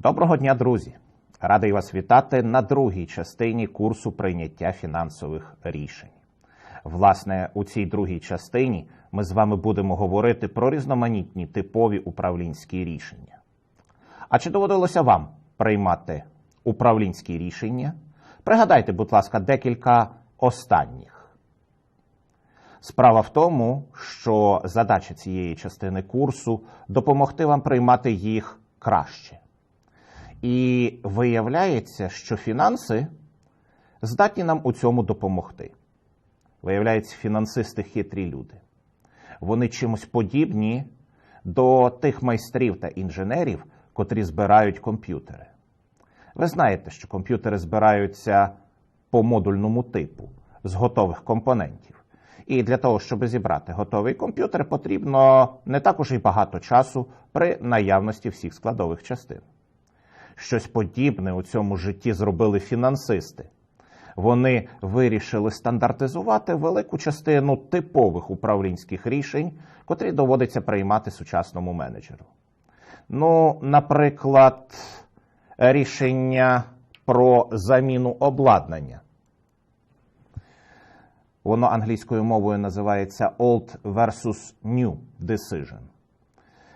Доброго дня, друзі! Радий вас вітати на другій частині курсу прийняття фінансових рішень. Власне, у цій другій частині ми з вами будемо говорити про різноманітні типові управлінські рішення. А чи доводилося вам приймати управлінські рішення? Пригадайте, будь ласка, декілька останніх. Справа в тому, що задача цієї частини курсу допомогти вам приймати їх краще. І виявляється, що фінанси здатні нам у цьому допомогти. Виявляється, фінансисти хитрі люди. Вони чимось подібні до тих майстрів та інженерів, котрі збирають комп'ютери. Ви знаєте, що комп'ютери збираються по модульному типу з готових компонентів. І для того, щоб зібрати готовий комп'ютер, потрібно не так уж і багато часу при наявності всіх складових частин. Щось подібне у цьому житті зробили фінансисти. Вони вирішили стандартизувати велику частину типових управлінських рішень, котрі доводиться приймати сучасному менеджеру. Ну, наприклад, рішення про заміну обладнання. Воно англійською мовою називається Old versus New Decision.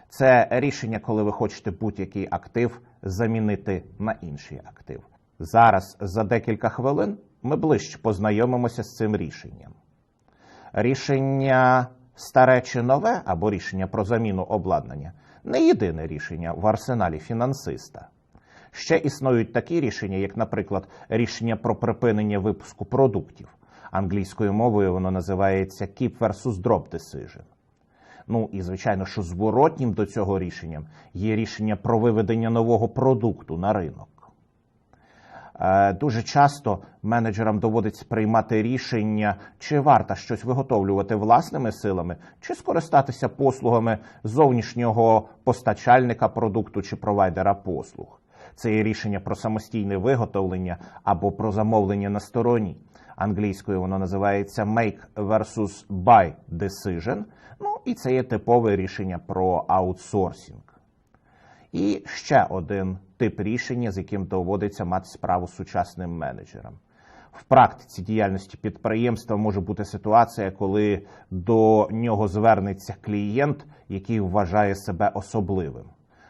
Це рішення, коли ви хочете будь-який актив замінити на інший актив. Зараз за декілька хвилин ми ближче познайомимося з цим рішенням. Рішення старе чи нове або рішення про заміну обладнання не єдине рішення в арсеналі фінансиста. Ще існують такі рішення, як, наприклад, рішення про припинення випуску продуктів. Англійською мовою воно називається Keep versus Drop Decision. Ну і звичайно, що зворотнім до цього рішення є рішення про виведення нового продукту на ринок. Е, Дуже часто менеджерам доводиться приймати рішення, чи варто щось виготовлювати власними силами, чи скористатися послугами зовнішнього постачальника продукту чи провайдера послуг. Це є рішення про самостійне виготовлення або про замовлення на стороні. Англійською воно називається Make versus Buy Decision. Ну і це є типове рішення про аутсорсинг. І ще один тип рішення, з яким доводиться мати справу з сучасним менеджером. В практиці діяльності підприємства може бути ситуація, коли до нього звернеться клієнт, який вважає себе особливим.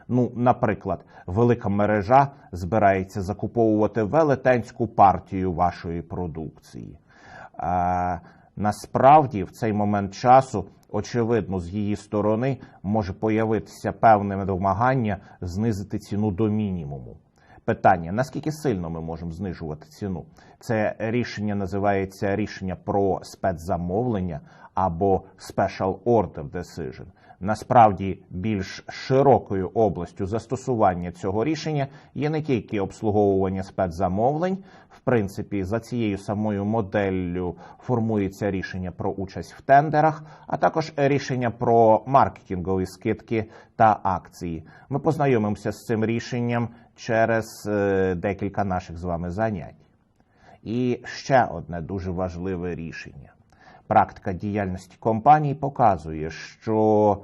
Ну, наприклад, велика мережа збирається закуповувати велетенську партію вашої продукції. А, насправді, в цей момент часу, очевидно, з її сторони може появитися певне домагання знизити ціну до мінімуму. Питання: наскільки сильно ми можемо знижувати ціну? Це рішення називається рішення про спецзамовлення або Special Order Decision. Насправді більш широкою областю застосування цього рішення є не тільки обслуговування спецзамовлень. В принципі, за цією самою моделлю формується рішення про участь в тендерах, а також рішення про маркетингові скидки та акції. Ми познайомимося з цим рішенням через е, декілька наших з вами занять. І ще одне дуже важливе рішення. Практика діяльності компаній показує, що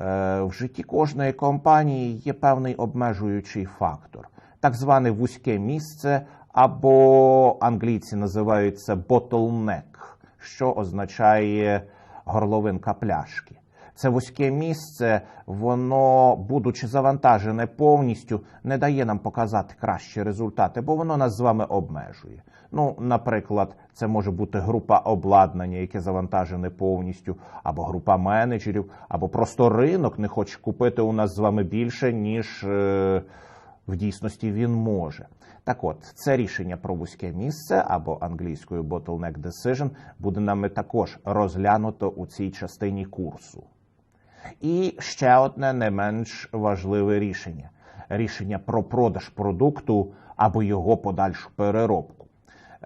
е, в житті кожної компанії є певний обмежуючий фактор, так зване вузьке місце, або англійці називають це bottleneck, що означає горловинка пляшки. Це вузьке місце, воно, будучи завантажене повністю, не дає нам показати кращі результати, бо воно нас з вами обмежує. Ну, наприклад, це може бути група обладнання, яке завантажене повністю, або група менеджерів, або просто ринок не хоче купити у нас з вами більше, ніж е, в дійсності він може. Так от, це рішення про вузьке місце або англійською bottleneck decision буде нами також розглянуто у цій частині курсу. І ще одне не менш важливе рішення: рішення про продаж продукту або його подальшу переробку.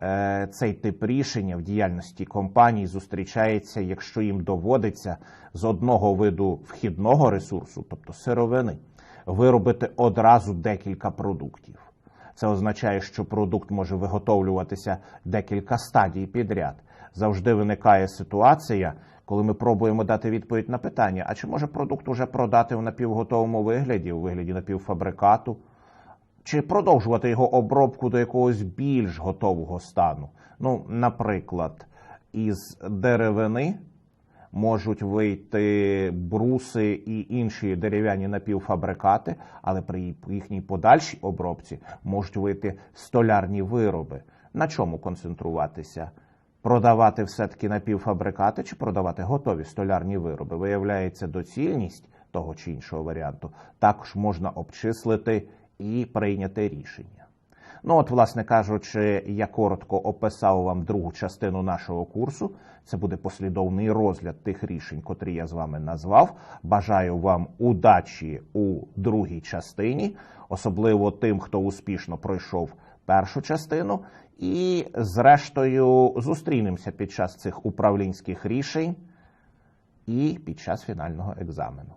Е, Цей тип рішення в діяльності компаній зустрічається, якщо їм доводиться з одного виду вхідного ресурсу, тобто сировини, виробити одразу декілька продуктів. Це означає, що продукт може виготовлюватися декілька стадій підряд. Завжди виникає ситуація, коли ми пробуємо дати відповідь на питання: а чи може продукт уже продати в напівготовому вигляді, у вигляді напівфабрикату? чи продовжувати його обробку до якогось більш готового стану. Ну, наприклад, із деревини можуть вийти бруси і інші дерев'яні напівфабрикати, але при їхній подальшій обробці можуть вийти столярні вироби. На чому концентруватися? Продавати все-таки напівфабрикати чи продавати готові столярні вироби? Виявляється, доцільність того чи іншого варіанту також можна обчислити і прийняти рішення. Ну, от, власне кажучи, я коротко описав вам другу частину нашого курсу. Це буде послідовний розгляд тих рішень, котрі я з вами назвав. Бажаю вам удачі у другій частині, особливо тим, хто успішно пройшов першу частину. І, зрештою, зустрінемося під час цих управлінських рішень і під час фінального екзамену.